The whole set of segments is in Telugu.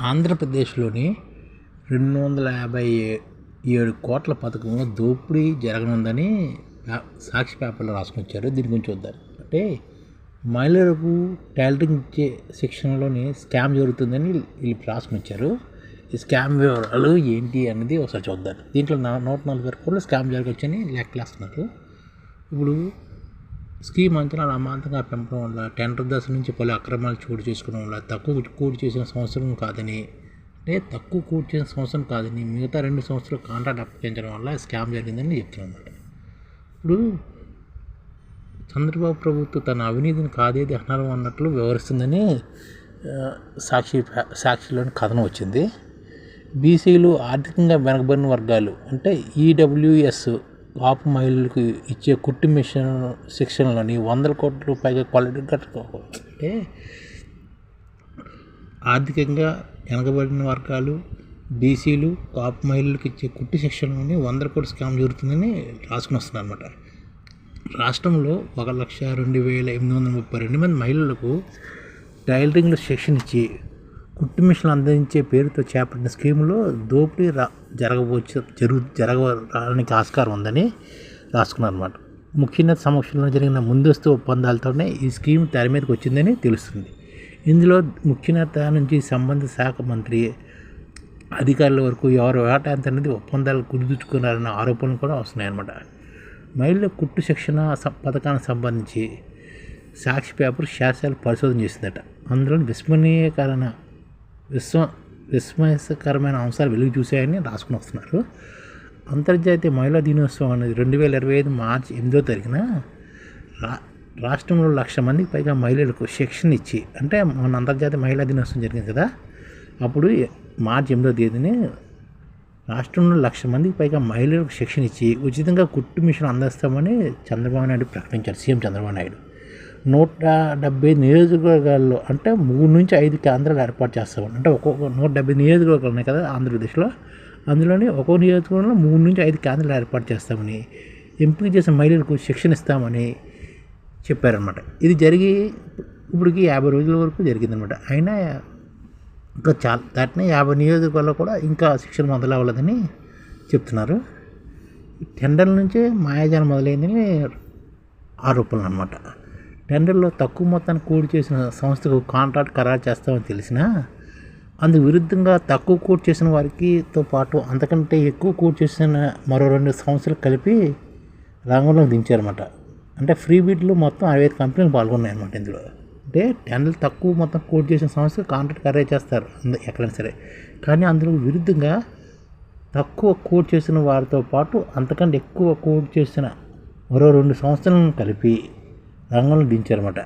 ఆంధ్రప్రదేశ్లోని రెండు వందల యాభై ఏడు కోట్ల పథకంలో దోపిడీ జరగనుందని సాక్షి పేపర్లో రాసుకుని వచ్చారు దీని గురించి చూద్దాం. అంటే మహిళలకు టైలరింగ్ ఇచ్చే శిక్షణలోని స్కామ్ జరుగుతుందని వీళ్ళు రాసుకుని వచ్చారు ఈ స్కామ్ వివరాలు ఏంటి అనేది ఒకసారి చూద్దాం. దీంట్లో నా- నూట నలభై కోట్లు స్కామ్ జరగవచ్చని లెక్కలేస్తున్నారు. ఇప్పుడు స్కీమ్ అంచనా అమాంతంగా పెంపడం వల్ల టెండర్ దశ నుంచి పలు అక్రమాలు చోటు చేసుకోవడం వల్ల తక్కువ కూడి చేసిన సంవత్సరం కాదని అంటే తక్కువ కూడి చేసిన సంవత్సరం కాదని మిగతా రెండు సంవత్సరాలు కాంట్రాక్ట్ అప్పగించడం వల్ల స్కామ్ జరిగిందని చెప్తున్నాను అన్నమాట ఇప్పుడు చంద్రబాబు ప్రభుత్వం తన అవినీతిని కాదేది అన్నారు అన్నట్లు వివరిస్తుందని సాక్షి సాక్షిలోని కథనం వచ్చింది. బీసీలు ఆర్థికంగా వెనకబడిన వర్గాలు అంటే ఈడబ్ల్యూఎస్ పాప మహిళలకు ఇచ్చే కుట్టు మిషన్ శిక్షణలోని వందల కోట్ల పైగా క్వాలిటీ అంటే ఆర్థికంగా వెనకబడిన వర్గాలు బీసీలు పాప మహిళలకు ఇచ్చే కుట్టు శిక్షణలోని వందల కోట్ల స్కామ్ జరుగుతుందని రాసుకుని వస్తుంది అనమాట రాష్ట్రంలో ఒక లక్ష రెండు వేల ఎనిమిది వందల ముప్పై రెండు మంది మహిళలకు టైలరింగ్లో శిక్షణ ఇచ్చి కుట్టు మిషన్లు అందించే పేరుతో చేపట్టిన స్కీములో దోపిడీ రా జరగవచ్చు జరుగు జరగడానికి ఆస్కారం ఉందని రాసుకున్నారు అనమాట ముఖ్యంగా సమక్షంలో జరిగిన ముందస్తు ఒప్పందాలతోనే ఈ స్కీమ్ తెర మీదకి వచ్చిందని తెలుస్తుంది. ఇందులో ముఖ్యనేత నుంచి సంబంధిత శాఖ మంత్రి అధికారుల వరకు ఎవరు వేట ఎంత అనేది ఒప్పందాలు కుదుర్చుకున్నారన్న ఆరోపణలు కూడా వస్తున్నాయన్నమాట. మహిళల కుట్టు శిక్షణ పథకానికి సంబంధించి సాక్షి పేపర్ శాస్త్రాలు పరిశోధన చేసిందట. అందులో విస్మరణీయకరణ విశ్వ విస్మయకరమైన అంశాలు వెలుగు చూశాయని రాసుకుని వస్తున్నారు. అంతర్జాతీయ మహిళా దినోత్సవం అనేది రెండు వేల ఇరవై ఐదు మార్చి ఎనిమిదో తారీఖున రా రాష్ట్రంలో లక్ష మందికి పైగా మహిళలకు శిక్షణ ఇచ్చి అంటే మన అంతర్జాతీయ మహిళా దినోత్సవం జరిగింది కదా అప్పుడు మార్చి ఎనిమిదో తేదీని రాష్ట్రంలో లక్ష మందికి పైగా మహిళలకు శిక్షణ ఇచ్చి ఉచితంగా కుట్టు మిషన్ అందిస్తామని చంద్రబాబు నాయుడు ప్రకటించారు సీఎం చంద్రబాబు నాయుడు. నూట డెబ్బై నియోజకవర్గాల్లో అంటే మూడు నుంచి ఐదు కేంద్రాలు ఏర్పాటు చేస్తామని అంటే ఒక్కొక్క నూట డెబ్బై నియోజకవర్గాలు ఉన్నాయి కదా ఆంధ్రప్రదేశ్లో. అందులోని ఒక్కో నియోజకవర్గంలో మూడు నుంచి ఐదు కేంద్రాలు ఏర్పాటు చేస్తామని ఎంపిక చేసిన మహిళలకు శిక్షణ ఇస్తామని చెప్పారనమాట ఇది జరిగి ఇప్పటికి యాభై రోజుల వరకు జరిగిందనమాట అయినా ఇంకా చాలా దాటిన యాభై నియోజకవర్గాల్లో కూడా ఇంకా శిక్షణ మొదలవ్వలేదని చెప్తున్నారు. టెండర్ల నుంచే మాయాజాలం మొదలైందని ఆరోపణలు అనమాట టెండర్లో తక్కువ మొత్తాన్ని కూడి చేసిన సంస్థకు కాంట్రాక్ట్ ఖరారు చేస్తామని తెలిసినా అందుకు విరుద్ధంగా తక్కువ కూడి చేసిన వారికితో పాటు అంతకంటే ఎక్కువ కూడి చేసిన మరో రెండు సంస్థలు కలిపి రంగంలో దించారన్నమాట. అంటే ఫ్రీ బీడ్లు మొత్తం అరవై ఐదు కంపెనీలు పాల్గొన్నాయి అనమాట ఇందులో. అంటే టెండర్లు తక్కువ మొత్తం కోట్ చేసిన సంస్థ కాంట్రాక్ట్ ఖరారు చేస్తారు ఎక్కడైనా సరే. కానీ అందులో విరుద్ధంగా తక్కువ కోట్ చేసిన వారితో పాటు అంతకంటే ఎక్కువ కోట్ చేసిన మరో రెండు సంస్థలను కలిపి రంగంలో దించారన్నమాట.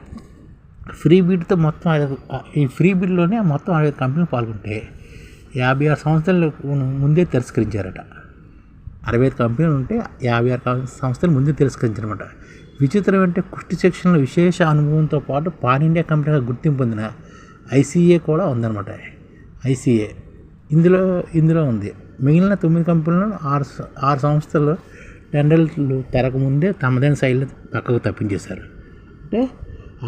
ఫ్రీ బీడ్తో మొత్తం ఐదు- ఈ ఫ్రీ బిడ్లోనే మొత్తం అరవై ఐదు కంపెనీలు పాల్గొంటే యాభై ఆరు సంస్థలు ముందే తిరస్కరించారట. అరవై ఐదు కంపెనీలు ఉంటే యాభై ఆరు సంస్థలు ముందే తిరస్కరించారన్నమాట. విచిత్రం అంటే కుష్టి శిక్షణలో విశేష అనుభవంతో పాటు పాన్ ఇండియా కంపెనీగా గుర్తింపు పొందిన ఐసీఏ కూడా ఉందన్నమాట. ఐసీఏ ఇందులో ఇందులో ఉంది. మిగిలిన తొమ్మిది కంపెనీలను ఆరు ఆరు సంస్థలు టెండర్లు తెరకముందే తమదైన శైలిని పక్కకు తప్పించేశారు. అంటే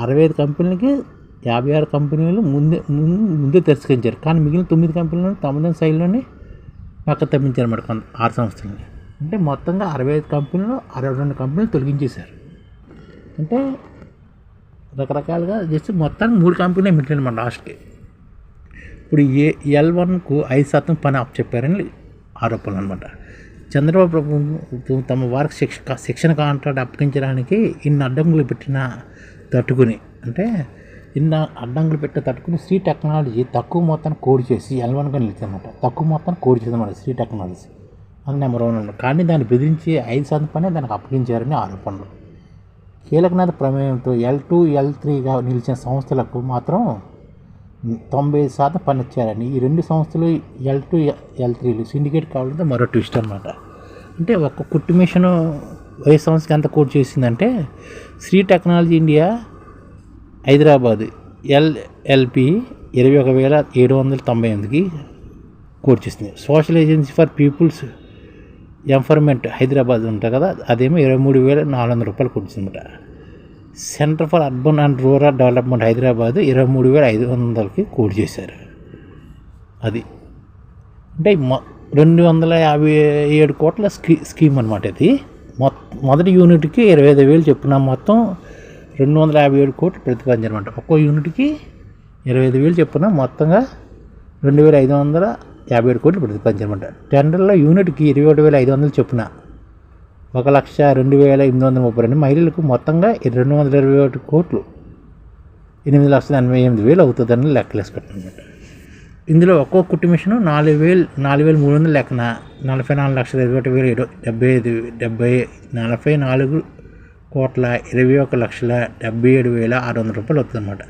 అరవై ఐదు కంపెనీలకి యాభై ఆరు కంపెనీలు ముందే ముందు- ముందే తిరస్కరించారు కానీ మిగిలిన తొమ్మిది కంపెనీలను తమదైన శైలిలోనే పక్క తప్పించారన్నమాట కొంత ఆరు సంవత్సరాలని అంటే మొత్తంగా అరవై ఐదు కంపెనీలు అరవై రెండు కంపెనీలు తొలగించేశారు. అంటే రకరకాలుగా జస్ట్ మొత్తానికి మూడు కంపెనీలే మిగిలిన మన లాస్ట్కి. ఇప్పుడు ఏ ఎల్ వన్కు ఐదు శాతం పని అప్ చెప్పారని ఆరోపణలు అనమాట చంద్రబాబు ప్రభుత్వం తమ వారికి శిక్ష శిక్షణ కాంట్రాక్ట్ అప్పగించడానికి ఇన్ని అడ్డంకులు పెట్టిన తట్టుకుని అంటే ఇన్ని అడ్డంకులు పెట్టిన తట్టుకుని శ్రీ టెక్నాలజీ తక్కువ మొత్తాన్ని కోడ్ చేసి ఎల్వన్గా నిలిచిందన్నమాట తక్కువ మొత్తాన్ని కోడ్ చేసిందన్నమాట శ్రీ టెక్నాలజీ. అది నెంబర్ వన్ అన్నమాట కానీ దాన్ని బెదిరించి ఐదు శాతం పనే దానికి అప్పగించారని ఆరోపణలు. కీలకనాథ ప్రమేయంతో ఎల్ టూ ఎల్ త్రీగా నిలిచిన సంస్థలకు మాత్రం తొంభై ఐదు శాతం పనిచ్చారని ఈ రెండు సంస్థలు ఎల్ టూ ఎల్ త్రీలు సిండికేట్ కావడంతో మరో ట్విస్ట్ అనమాట అంటే ఒక కుట్టు మిషన్ ఏ సంస్థకి ఎంత కోట్ చేసిందంటే Shri technology India Hyderabad LLP ఇరవై ఒక వేల ఏడు వందల తొంభై ఎనిమిదికి కోట్ చేసింది. Social agency for peoples empowerment Hyderabad ఉంటుంది కదా అదేమో ఇరవై మూడు వేల నాలుగు వందల రూపాయలు కొట్టిందన్నమాట centre for urban and rural development Hyderabad ఇరవై మూడు వేల ఐదు వందలకి కోడ్ చేశారు. అది. అంటే రెండు వందల యాభై ఏడు కోట్ల స్కీ స్కీమ్ అనమాట ఇది. మొ మొదటి యూనిట్కి ఇరవై ఐదు వేలు చెప్పున మొత్తం రెండు వందల యాభై ఏడు కోట్లు ప్రతిపాదించారు అనమాట ఒక్కో యూనిట్కి ఇరవై ఐదు వేలు చెప్పున మొత్తంగా రెండు వేల ఐదు వందల యాభై ఏడు కోట్లు ప్రతిపాదించారు అనమాట టెండర్లో యూనిట్కి ఇరవై ఒకటి వేల ఐదు వందలు చొప్పున ఒక లక్ష రెండు వేల ఎనిమిది వందల ముప్పై రెండు మహిళలకు మొత్తంగా రెండు వందల ఇరవై ఒకటి కోట్లు. ఎనిమిది లక్షల ఎనభై ఎనిమిది వేలు అవుతుందని లెక్కలేసుకుంటున్నమాట ఇందులో ఒక్కో కుట్టు మిషన్ నాలుగు వేలు నాలుగు వేల మూడు వందల లెక్కన నలభై నాలుగు లక్షల ఇరవై ఒకటి వేల డెబ్బై ఐదు డెబ్బై నలభై నాలుగు కోట్ల ఇరవై ఒక లక్షల డెబ్బై ఏడు వేల ఆరు వందల రూపాయలు అవుతుందన్నమాట.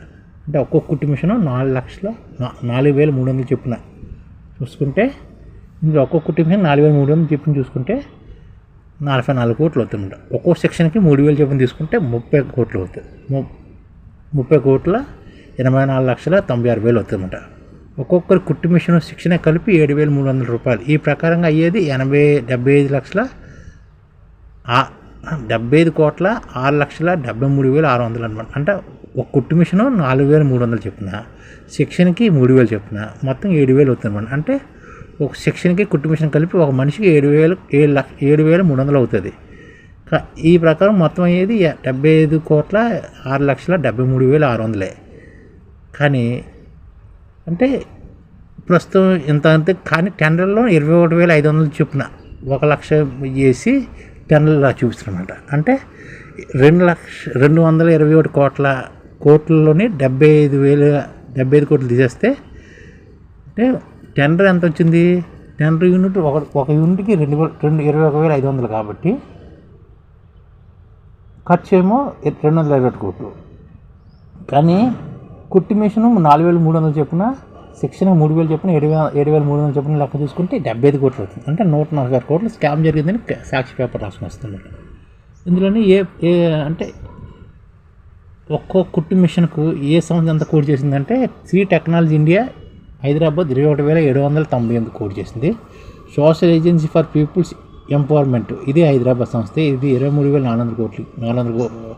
అంటే ఒక్కో కుట్టు మిషన్ నాలుగు లక్షల నాలుగు వేల మూడు వందలు చొప్పున. చూసుకుంటే ఇందులో ఒక్కో కుట్టు మిషన్ నాలుగు వేల మూడు వందలు చొప్పున చూసుకుంటే నలభై నాలుగు కోట్లు అవుతుందన్నమాట ఒక్కో సెక్షన్కి మూడు వేలు చొప్పున తీసుకుంటే ముప్పై కోట్లు అవుతుంది. ము- ముప్పై కోట్ల ఎనభై నాలుగు లక్షల తొంభై ఆరు వేలు అవుతుందన్నమాట ఒక్కొక్కరి కుట్టు మిషన్ శిక్షణ కలిపి ఏడు వేల మూడు వందల రూపాయలు. ఈ ప్రకారంగా అయ్యేది ఎనభై డెబ్బై ఐదు లక్షల డెబ్బై ఐదు కోట్ల ఆరు లక్షల డెబ్బై మూడు వేల ఆరు వందలు అనమాట అంటే ఒక కుట్టు మిషన్ నాలుగు వేల మూడు వందలు చెప్పిన శిక్షణకి మూడు వేలు చెప్పిన మొత్తం ఏడు వేలు అవుతుందన్నమాట అంటే ఒక శిక్షణకి కుట్టు మిషన్ కలిపి ఒక మనిషికి ఏడు వేలు ఏడు లక్ష ఏడు వేల మూడు వందలు అవుతుంది. కా- ఈ ప్రకారం మొత్తం అయ్యేది డెబ్బై ఐదు కోట్ల ఆరు లక్షల డెబ్బై మూడు వేల ఆరు వందలే. కానీ అంటే ప్రస్తుతం ఇంత అంతే కానీ టెండర్లో ఇరవై ఒకటి వేల ఐదు వందలు చొప్పున ఒక లక్ష చేసి టెండర్లా చూపిస్తున్నమాట అంటే రెండు లక్ష రెండు వందల ఇరవై ఒకటి కోట్ల కోట్లలోని డెబ్బై ఐదు వేల డెబ్బై ఐదు కోట్లు తీసేస్తే అంటే టెండర్ ఎంత వచ్చింది టెండర్ యూనిట్ ఒక ఒక యూనిట్కి రెండు వేల రెండు ఇరవై ఒక వేల ఐదు వందలు కాబట్టి ఖర్చు ఏమో రెండు వందల ఇరవై కోట్లు. కానీ కుట్టి మిషన్ నాలుగు వేల మూడు వందలు చెప్పిన శిక్షణ మూడు వేలు చెప్పిన ఏడు వేల ఏడు వేల మూడు వందలు చెప్పిన లెక్క చూసుకుంటే డెబ్బై ఐదు కోట్లు అవుతుంది. అంటే నూట నలభై ఆరు కోట్లు స్కామ్ జరిగిందని సాక్షి పేపర్ రాసుకుని వస్తుంది ఇందులోనే ఏ ఏ అంటే ఒక్కో కుట్టు మిషన్కు ఏ సంస్థ ఎంత కోడ్ చేసిందంటే శ్రీ టెక్నాలజీ ఇండియా హైదరాబాద్ ఇరవై ఒకటి వేల ఏడు వందల తొంభై ఎనిమిది కోడ్ చేసింది. Social agency for peoples empowerment ఇది హైదరాబాద్ సంస్థ ఇది ఇరవై మూడు వేల నాలుగు వందల కోట్లు నాలుగు వందల కో-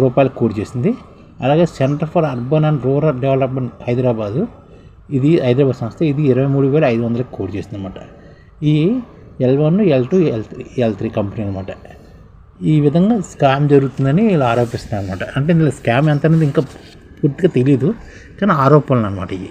రూపాయలు కోడ్ చేసింది. అలాగే centre for urban and rural development Hyderabad ఇది హైదరాబాద్ సంస్థ ఇది ఇరవై మూడు వేల ఐదు వందలకు కోడ్ చేసింది అనమాట ఈ L one L two L three L three company అనమాట ఈ విధంగా స్కామ్ జరుగుతుందని ఇలా ఆరోపిస్తున్నారు అనమాట అంటే ఇందులో స్కామ్ ఎంత అనేది ఇంకా పూర్తిగా తెలియదు కానీ ఆరోపణలు అనమాట ఇవి.